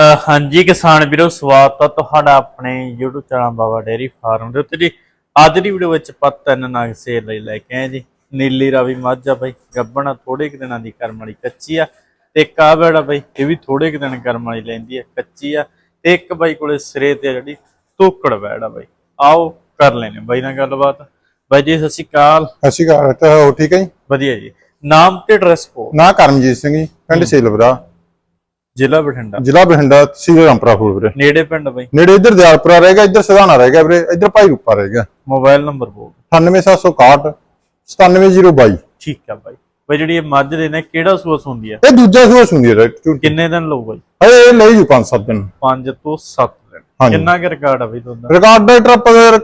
ਹਾਂਜੀ ਕਿਸਾਨ ਵੀਰੋ ਸਵਾਗਤ ਹੈ ਤੁਹਾਡਾ ਆਪਣੇ YouTube channel Baba dairy farm ਦੇ ਉੱਤੇ ਜੀ। ਅੱਜ ਦੀ ਵੀਡੀਓ ਵਿੱਚ ਆਪਾਂ ਤਿੰਨ ਨਗ ਸੇਲ ਲਈ ਲੈ ਕੇ ਆਏ ਜੀ। ਨੀਲੀ ਰਾਵੀ ਮੱਝ ਆ ਬਾਈ ਗੱਬਣਾ ਥੋੜੇ ਕੁ ਦਿਨਾਂ ਦੀ ਕਰਮ ਵਾਲੀ ਕੱਚੀ ਆ। ਤੇ ਇੱਕ ਆ ਬਾਈ ਇਹ ਵੀ ਥੋੜੇ ਕੁ ਦਿਨ ਕਰਮ ਵਾਲੀ ਲੈਂਦੀ ਆ ਕੱਚੀ ਆ। ਤੇ ਇੱਕ ਬਾਈ ਕੋਲੇ ਸਿਰੇ ਤੇ ਆ ਜਿਹੜੀ ਤੋਕੜ ਬੈੜ ਆ ਬਾਈ। ਆਓ ਕਰ ਲੈਨੇ ਬਾਈ ਨਾਲ ਗੱਲਬਾਤ। ਬਾਈ ਜੀ ਸਤਿ ਸ਼੍ਰੀ ਅਕਾਲ। ਸਤਿ ਸ਼੍ਰੀ ਅਕਾਲ ਤਾਂ ਹੋ ਠੀਕ ਹੈ ਜੀ? ਵਧੀਆ ਜੀ। ਨਾਮ ਤੇ ਐਡਰੈਸ ਕੋ ਨਾ ਕਰਮਜੀਤ ਸਿੰਘ ਜੀ ਪਿੰਡ ਸੇਲਵਰਾ। ਜ਼ਿਲ੍ਹਾ ਬਠਿੰਡਾ। ਜ਼ਿਲ੍ਹਾ ਬਠਿੰਡਾ ਤਹਿਸੀਲ ਰਾਮਪੁਰਾ ਫੂਲ ਵੀਰੇ? ਨੇੜੇ ਪਿੰਡ ਬਾਈ। ਨੇੜੇ ਇੱਧਰ ਦਿਆਲਪੁਰਾ ਰਹਿ ਗਿਆ ਇੱਧਰ ਸਧਾਣਾ ਰਹਿ ਗਿਆ ਵੀਰੇ ਇੱਧਰ ਭਾਈ ਰੂਪਾ ਰਹਿ ਗਿਆ। ਮੋਬਾਈਲ ਨੰਬਰ ਬੋਲ 98761 97022 ਠੀਕ ਆ ਬਾਈ। ਬਈ ਜਿਹੜੀ ਇਹ ਮੱਝ ਦੇ ਨੇ ਕਿਹੜਾ ਸੂਸ ਹੁੰਦੀ ਆ? ਇਹ ਦੂਜਾ ਸੂਸ ਹੁੰਦੀ ਹੈ ਕਿੰਨੇ ਦਿਨ ਲਊਗਾ ਜੀ ਇਹ ਇਹ ਲਈ ਜੀ 5-7 ਦਿਨ। 5 ਤੋਂ 7 ਦਿਨ। ਕਿੰਨਾ ਕੁ ਰਿਕਾਰਡ ਆ ਬਈ ਤੁਹਾਡਾ? ਰਿਕਾਰਡ ਦਾ ਟਰਪ ਅਗਰ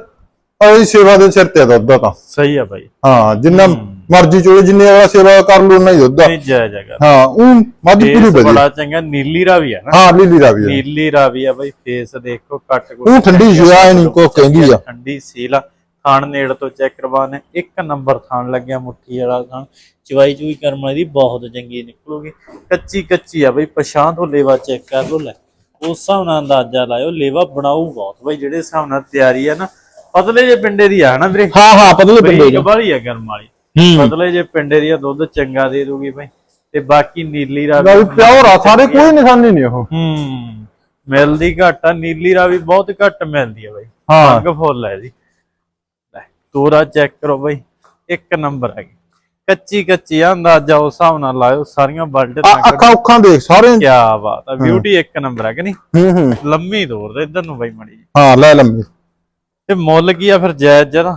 ਅਈ ਸੇਵਾ ਦੇ ਸਿਰ ਤੇ ਦੁੱਧ ਦਾ ਤਾਂ। ਸਹੀ ਆ ਬਾਈ। ਹਾਂ ਜਿੰਨਾ ਮਰਜ਼ੀ ਚੋਲੇ ਜਿੰਨੇ ਵਾਲਾ ਸੇਵਾ ਕਰ ਲਓ ਉਨਾ ਹੀ ਦੁੱਧ ਆ। ਨਹੀਂ ਜਾਇਜ਼ ਹੈਗਾ ਹਾਂ ਉਹ ਮੱਝ ਪੂਰੀ ਫੇਸ ਵਧੀਆ। ਬੜਾ ਚੰਗਾ ਨੀਲੀ ਰਾਵੀ ਆ ਨਾ। ਹਾਂ ਲੀਲੀ ਦਾ ਵੀ ਹੈ ਨੀਲੀ ਰਾਵੀ ਆ ਬਾਈ ਫੇਸ ਦੇਖੋ ਕੱਟ ਉਹ ਠੰਡੀ ਜਿਹਾ ਨਹੀਂ ਕੋ ਕਹਿੰਦੀ ਆ। ਠੰਡੀ ਸੀਲ ਆ। ਥਾਣ ਨੇੜ ਤੋਂ ਚੈੱਕ ਕਰਵਾਣੇ ਇੱਕ ਨੰਬਰ ਥਾਣ ਲੱਗਿਆ ਮੁੱਠੀ ਵਾਲਾ ਥਾਣ। ਚਵਾਈ ਚੂਈ ਕਰਮ ਵਾਲੀ ਦੀ ਬਹੁਤ ਚੰਗੀ ਨਿਕਲੂਗੀ। ਕੱਚੀ ਕੱਚੀ ਆ ਬਈ ਪਛਾਣ ਤੋਂ ਲੇਵਾ ਚੈੱਕ ਕਰ ਲੋ ਲੈ। ਉਸ ਹਿਸਾਬ ਨਾਲ ਅੰਦਾਜ਼ਾ ਲਾਇਓ ਲੇਵਾ ਬਣਾਊ ਬਹੁਤ। ਬਈ ਜਿਹੜੇ ਹਿਸਾਬ ਨਾਲ ਤਿਆਰੀ ਆ ਨਾ ਪਤਲੇ ਜੇ ਪਿੰਡੇ ਦੀ ਆ ਨਾ ਵੀਰੇ? ਹਾਂ ਹਾਂ ਪਤਲੇ ਪਿੰਡੇ ਬਰੀਕ ਵਾਲੀ ਆ ਗਰਮ ਵਾਲੀ। ਪਤਲੇ ਜੇ ਪਿੰਡੇ ਦੀ ਆ ਦੁੱਧ ਚੰਗਾ ਦੇ ਦੂਗੀ ਬਈ। ਤੇ ਬਾਕੀ ਨੀਲੀ ਰਾਵੀ ਗੱਲ ਪਿਓਰ ਆ ਸਾਰੇ ਕੋਈ ਨਿਸ਼ਾਨੀ ਨਹੀਂ ਉਹ। ਹੂੰ ਮਿਲਦੀ ਘੱਟ ਆ ਨੀਲੀ ਰਾਵੀ ਬਹੁਤ ਘੱਟ ਮਿਲਦੀ ਆ ਬਈ। ਹਾਂ। ਰੰਗ ਫੁੱਲ ਹੈ ਜੀ ਲੈ ਤੋਰਾ ਚੈੱਕ ਕਰੋ ਬਈ ਇੱਕ ਨੰਬਰ ਹੈਗੀ। ਕੱਚੀ ਕੱਚੀ ਆ ਅੰਦਾਜ਼ਾ ਉਸ ਹਿਸਾਬ ਨਾਲ ਲਾਇਓ ਸਾਰੀਆਂ ਬਲਡ ਆ ਅੱਖਾਂ ਉੱਖਾਂ ਦੇਖ ਸਾਰੇ। ਕੀ ਬਾਤ ਆ ਬਿਊਟੀ ਇੱਕ ਨੰਬਰ ਹੈ ਕਿ ਨਹੀਂ ਹੂੰ ਹੂੰ। ਲੰਮੀ ਦੌਰ ਦੇ ਇਧਰ ਨੂੰ ਬਈ ਮੜੀ ਹਾਂ ਲੈ ਲੰਮੀ। ਤੇ ਮੁੱਲ ਕੀ ਆ ਫਿਰ ਜਾਇਜ਼ ਜਰਾ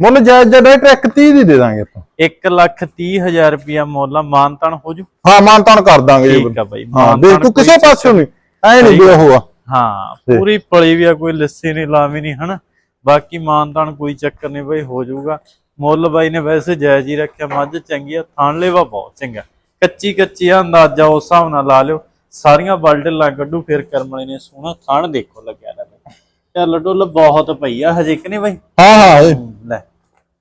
ਮੁੱਲ ਜਾਇਜ਼ ਜਿਹਾ ਰੇਟ 130 ਦੀ ਦੇ ਦਾਂਗੇ ਆਪਾਂ। 1 ਲੱਖ 30 ਹਜ਼ਾਰ ਰੁਪਿਆ ਮੁੱਲ ਆ ਮਾਨਤਨ ਹੋ ਜੂ? ਹਾਂ ਮਾਨਤਾਨ ਕਰ ਦਾਂਗੇ ਜੀ। ਠੀਕ ਆ ਬਈ ਹਾਂ ਦੇਖ ਤੂੰ ਕਿਸੇ ਪਾਸੇ ਨਹੀਂ ਐ ਨਹੀਂ ਵੀ ਉਹ ਆ। ਹਾਂ ਪੂਰੀ ਪਲੀ ਵੀ ਆ ਕੋਈ ਲੱਸੀ ਨਹੀਂ ਲਾਵੀ ਨਹੀਂ ਹਨਾ? ਬਾਕੀ ਮਾਨਤਾਨ ਕੋਈ ਚੱਕਰ ਨਹੀਂ ਬਈ ਹੋ ਜਾਊਗਾ ਮੁੱਲ ਬਾਈ ਨੇ ਵੈਸੇ ਜਾਇਜ਼ ਹੀ ਰੱਖਿਆ ਮੱਝ ਚੰਗੀ ਆ ਥਾਣ ਲੇਵਾ ਬਹੁਤ ਚੰਗਾ। ਕੱਚੀ ਕੱਚੀ ਆ ਅੰਦਾਜ਼ਾ ਉਸ ਹਿਸਾਬ ਨਾਲ ਲਾ ਲਿਓ। ਸਾਰੀਆਂ ਬਲਡਲਾਂ ਕੱਢੂ ਫਿਰ ਕਰਮਲੇ ਨੇ ਸੋਹਣਾ ਥਾਣ ਦੇਖੋ ਲੱਗਿਆ ਲੈ ਚੱਲ ਡੁੱਲ ਬਹੁਤ ਪਈ ਆ ਹਜੇ ਕਿ ਨਹੀਂ ਬਈ? ਹਾਂ ਹਾਂ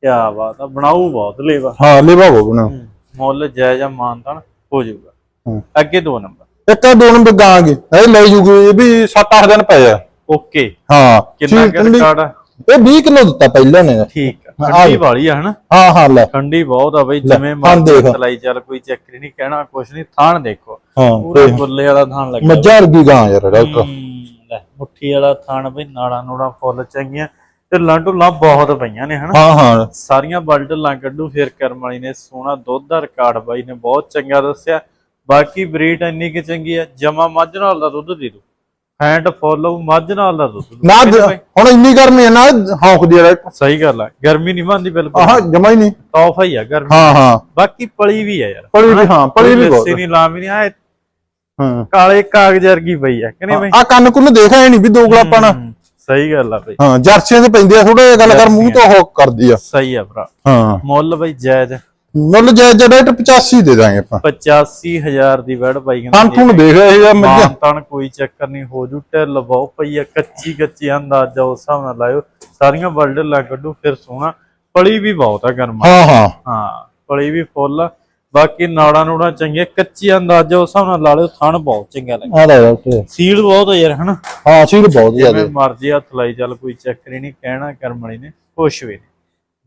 ਇਹ- ਲੈ ਕੀ ਬਾਤ ਆ ਬਣਾਊ ਬਹੁਤ ਲੇਵਾ। ਹਾਂ ਲੇਵਾ ਹੋ ਬਣਾ ਮੁੱਲ ਜਾਇਜ਼ ਆ ਮਾਨਤਾਨ ਹੋ ਜਾਊਗਾ। ਹੂੰ। ਅੱਗੇ ਦੋ ਨੰਬਰ। ਇੱਕ ਆ ਦੋ ਨੰਬਰ ਗਾਂਗੇ। ਇਹ ਲੈ ਜੂਗੀ ਇਹ ਵੀ 7-8 ਦਿਨ ਪਏ ਆ। ਓਕੇ। ਹਾਂ ਕਿੰਨਾ ਠੀਕ ਕੁ ਆ? ਇਹ 20 ਕਿਲੋ ਦਿੱਤਾ ਪਹਿਲਾਂ ਨੇ। ਠੀਕ ਆ। ਆ ਠੰਡੀ ਲਓ। ਵਾਲੀ ਆ ਹਨਾ? ਹਾਂ ਹਾਂ ਲੈ। ਠੰਡੀ ਬਹੁਤ ਆ ਬਈ ਜਿਵੇਂ ਦੇਖ। ਚਲਾਈ ਚੱਲ ਕੋਈ ਚੱਕਰ ਨਹੀਂ ਕਹਿਣਾ ਕੁਛ ਨਹੀਂ ਥਾਣ ਦੇਖੋ। ਪੂਰਾ ਗੁੱਲੇ ਵਾਲਾ ਥਾਣ ਲੱਗਿਆ। ਮੱਝਾਂ ਵਰਗੀ ਗਾਂ ਯਾਰ ਡਾਕਟਰ ਲੈ ਮੁੱਠੀ ਵਾਲਾ ਥਾਣ ਬਈ ਨਾੜਾ ਨੂੜਾ ਫੁੱਲ ਚੰਗੀਆਂ। ਤੇ ਲਾਂਟੂਲਾਂ ਬਹੁਤ ਪਈਆਂ ਨੇ ਹਨਾ? ਹਾਂ ਹਾਂ। ਸਾਰੀਆਂ ਬਲਡਲਾਂ ਕੱਢੂ ਫਿਰ ਕਰਮ ਵਾਲੀ ਨੇ ਸੋਹਣਾ ਦੁੱਧ ਦਾ ਰਿਕਾਰਡ ਬਾਈ ਨੇ ਬਹੁਤ ਚੰਗਾ ਦੱਸਿਆ। ਬਾਕੀ ਬਰੀਡ ਇੰਨੀ ਕਿ ਚੰਗੀ ਆ ਜਮਾ ਮੱਝ ਨਾਲ ਦਾ ਦੁੱਧ ਦੇ ਦੂ ਹੈਂਡ ਫੋਲੋ ਮੱਝ ਨਾਲ ਦਾ ਦੁੱਧ ਨਾ ਦ- ਹੁਣ ਇੰਨੀ ਗਰਮੀ ਹੈ ਨਾ ਹੌਂਕਦੀ ਆ ਡਾਕਟਰ ਸਹੀ ਗੱਲ ਆ ਗਰਮੀ ਨਹੀਂ ਮੰਨਦੀ ਬਿਲਕੁਲ। ਆਹ ਜਮਾ ਹੀ ਨਹੀਂ। ਟੌਫ ਹੀ ਆ ਗਰਮੀ। ਹਾਂ ਹਾਂ। ਬਾਕੀ ਪਲੀ ਵੀ ਆ ਯਾਰ। ਪਲੀ ਵੀ ਹਾਂ ਪਲੀ ਵੀ ਬਹੁਤ ਨਹੀਂ ਲਾਮੀ ਨਹੀਂ ਆ ਹਾਂ। ਕਾਲੇ ਕਾਗਜ਼ ਵਰਗੀ ਪਈ ਆ ਕਿ ਨਹੀਂ ਬਈ ਆ ਕੰਨ ਕੁੰਨ ਦੇਖਿਆ ਨਹੀਂ ਵੀ ਦੋ ਗਲਾਪਾਂ ਨਾਲ। ਹਮ, ਸਹੀ ਗੱਲ ਆ ਬਈ। ਹਾਂ ਜਰਸੀਆਂ ਤੇ ਪੈਂਦੇ ਆ ਥੋੜਾ ਗੱਲ ਕਰ ਮੂੰਹ ਤੋਂ ਉਹ ਕਰਦੀ ਆ। ਸਹੀ ਆ ਭਰਾ। ਹਾਂ। ਮੁੱਲ ਬਈ ਜਾਇਜ਼। ਮੁੱਲ ਜਾਇਜ਼ ਜਿਹਾ ਰੇਟ 85 ਦੇ ਦਾਂਗੇ ਆਪਾਂ। 85000 ਦੀ ਵੜ ਪਾਈ ਕੰਨ ਕੁੰਨ ਦੇਖ ਇਹ ਜਾਂ ਮੱਝਾਂ ਮਾਨਤਨ ਕੋਈ ਚੱਕਰ ਨਹੀਂ ਹੋ ਜੂ ਢਿੱਲ ਬਹੁਤ ਪਈ ਆ ਕੱਚੀ ਕੱਚੀ ਅੰਦਾਜ਼ਾ ਉਸ ਹਿਸਾਬ ਨਾਲ ਲਾਇਓ। ਸਾਰੀਆਂ ਬਲਡ ਲਾ ਕੱਢੂ ਫਿਰ ਸੋਹਣਾ। ਪਲੀ ਵੀ ਬਹੁਤ ਆ ਗਰਮ। ਹਾਂ ਹਾਂ। ਹਾਂ ਪਲੀ ਵੀ ਫੁੱਲ ਆ। ਬਾਕੀ ਨਾੜਾ ਨੂੜਾ ਚੰਗੇ ਕੱਚੀ ਅੰਦਾਜ਼ਾ ਉਸ ਹਿਸਾਬ ਨਾਲ ਲਾ ਲਿਓ ਥਣ ਬਹੁਤ ਚੰਗਾ ਲੱਗੇ ਆ ਲੈ ਡਾਕਟਰ ਸੀਲ ਬਹੁਤ ਆ ਯਾਰ ਹਨਾ? ਹਾਂ ਸੀਲ ਬਹੁਤ ਜ਼ਿਆਦਾ। ਜਿਵੇਂ ਮਰਜ਼ੀ ਹੱਥ ਲਾਈ ਚੱਲ ਕੋਈ ਚੱਕਰ ਹੀ ਨਹੀਂ ਕਹਿਣਾ ਕਰਮ ਵਾਲੀ ਨੇ ਖੁਸ਼ ਵੀ ਨੇ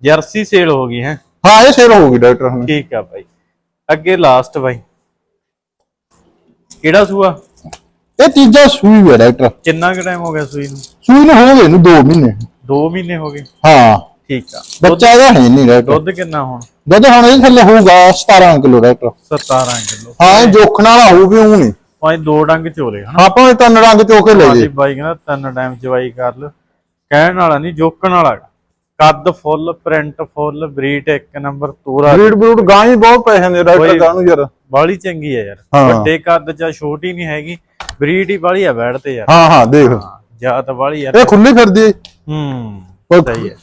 ਜਰਸੀ ਸੇਲ ਹੋ ਗਈ ਹੈ? ਹਾਂ ਇਹ ਸੇਲ ਹੋਊਗੀ ਡਾਕਟਰ ਹੁਣ। ਠੀਕ ਆ ਬਾਈ। ਅੱਗੇ ਲਾਸਟ ਬਾਈ। ਕਿਹੜਾ ਸੂਆ? ਇਹ ਤੀਜਾ ਸੂਈ ਹੈ ਡਾਕਟਰ। ਕਿੰਨਾ ਕੁ ਟਾਈਮ ਹੋ ਗਿਆ ਸੂਈ ਨੂੰ? ਸੂਈ ਨੂੰ ਹੋ ਗਏ ਨੂੰ 2 ਮਹੀਨੇ। 2 ਮਹੀਨੇ ਹੋ ਗਏ। ਹਾਂ। ਠੀਕ ਆ। ਬੱਚਾ ਇਹਦਾ ਹੈ ਨਹੀਂ ਡਾਕਟਰ। ਦੁੱਧ ਕਿੰਨਾ ਹੁਣ? ਦੁੱਧ ਹੁਣ ਇਹ ਥੱਲੇ ਹੋਊਗਾ 17 ਕਿਲੋ ਡਾਕਟਰ। 17 ਕਿਲੋ। ਹਾਂ ਇਹ ਜੋਖਣ ਵਾਲਾ ਹੋਊ ਵੀ ਉਹ ਨਹੀਂ ਪੰਜ ਦੋ ਡੰਗ ਚੋਲੇ ਹਨਾ। ਆਪਾਂ ਇਹ ਤਿੰਨ ਰੰਗ ਚੋਕੇ ਲੈ ਹਾਂਜੀ ਜੇ ਬਾਈ ਕਹਿੰਦਾ ਤਿੰਨ ਟਾਈਮ ਚਵਾਈ ਕਰ ਲਓ ਕਹਿਣ ਵਾਲਾ ਨਹੀਂ ਜੋਕਣ ਵਾਲਾ ਗਾ। ਕੱਦ ਫੁੱਲ ਪ੍ਰਿੰਟ ਫੁੱਲ ਬਰੀਡ ਇੱਕ ਨੰਬਰ ਤੋਰਾ। ਬਰੀਡ ਬਰੂਡ ਗਾਂ ਹੀ ਬਹੁਤ ਪੈਸੇ ਨੇ ਡਾਕਟਰ ਕੋਈ- ਗਾਂ ਨੂੰ ਯਾਰ। ਬਾਲੀ ਚੰਗੀ ਹੈ ਯਾਰ। ਹਾਂ। ਵੱਡੇ ਕੱਦ ਚ ਛੋਟੀ ਨਹੀਂ ਹੈਗੀ। ਬਰੀਡ ਹੀ ਬਾਲੀ ਆ ਬੈਠ ਤੇ ਯਾਰ। ਹਾਂ ਹਾਂ ਦੇਖ। ਜਾਤ ਬਾਲੀ ਯਾਰ ਇਹ ਖੁੱਲੀ ਫਿਰਦੀ ਹੈ। ਸਹੀ ਹੈ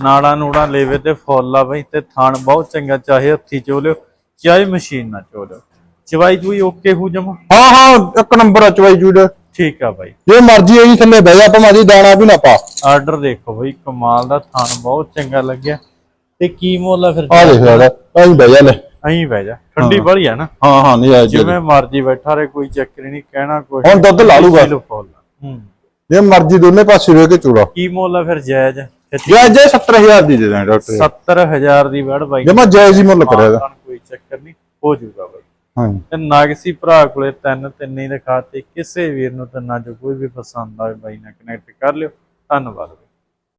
ਨਾੜਾ ਨੂੜਾ ਲੇਵੇ ਤੇ ਫੁੱਲ ਆ ਬਈ ਤੇ ਥਣ ਬਹੁਤ ਚੰਗਾ ਚਾਹੇ ਹੱਥੀ ਚੋ ਲਿਓ ਚਾਹੇ ਮਸ਼ੀਨ ਨਾਲ ਚੋ ਲਿਓ ਚਵਾਈ ਚੂਈ ਓਕੇ ਹੋ ਜਮਾ? ਹਾਂ ਹਾਂ ਇੱਕ ਨੰਬਰ ਆ ਚਵਾਈ ਜੂੜ ਠੀਕ ਆ ਬਾਈ। ਜੇ ਮਰਜ਼ੀ ਹੈ ਜੀ ਥੱਲੇ ਬਹਿ ਜਾ ਆਪਾਂ ਦਾਣਾ ਵੀ ਨਾ ਪਾ। ਆਰਡਰ ਦੇਖੋ ਬਈ ਕਮਾਲ ਦਾ ਥਣ ਬਹੁਤ ਚੰਗਾ ਲੱਗਿਆ। ਤੇ ਕੀ ਮੁੱਲ ਆ ਫਿਰ? ਆ ਦੇਖ ਲੈ ਆਈ ਬਹਿ ਜਾ ਲੈ। ਐਂ ਬਹਿ ਜਾ ਠੰਡੀ ਬੜੀ ਆ ਨਾ। ਹਾਂ ਹਾਂ ਨਹੀਂ ਜੀ। ਜਿਵੇਂ ਮਰਜ਼ੀ ਬੈਠਾ ਰਹੇ ਕੋਈ ਚੱਕਰ ਨਹੀਂ ਕਹਿਣਾ ਕੋਈ ਹੁਣ ਦੁੱਧ ਲਾ ਲੂਗਾ। ਹੂੰ। ਜੇ ਮਰਜ਼ੀ ਦੋਨੇ ਪਾਸੇ ਰਹਿ ਕੇ ਚੋੜਾ। ਕੀ ਮੁੱਲ ਆ ਫਿਰ ਜਾਇਜ਼? ਜੇ ਜੇ 70000 ਦੀ ਦੇ ਦਾਂ ਡਾਕਟਰ 70000 ਦੀ ਵੜ ਬਾਈ। ਜਮਾ ਜਾਇਜ਼ ਹੀ ਮੁੱਲ ਕਰਿਆ ਇਹਦਾ। ਕੋਈ ਚੱਕਰ ਨਹੀਂ ਹੋ ਜਾਊਗਾ ਬਾਈ। ਹਾਂ ਤੇ ਨਾਗਸੀ ਭਰਾ ਕੋਲੇ ਤਿੰਨ ਤਿੰਨੇ ਦਿਖਾਤੇ ਕਿਸੇ ਵੀਰ ਨੂੰ ਤਿੰਨਾਂ ਚੋਂ ਕੋਈ ਵੀ ਪਸੰਦ ਆਵੇ ਬਾਈ ਨਾਲ ਕਨੈਕਟ ਕਰ ਲਿਓ। ਧੰਨਵਾਦ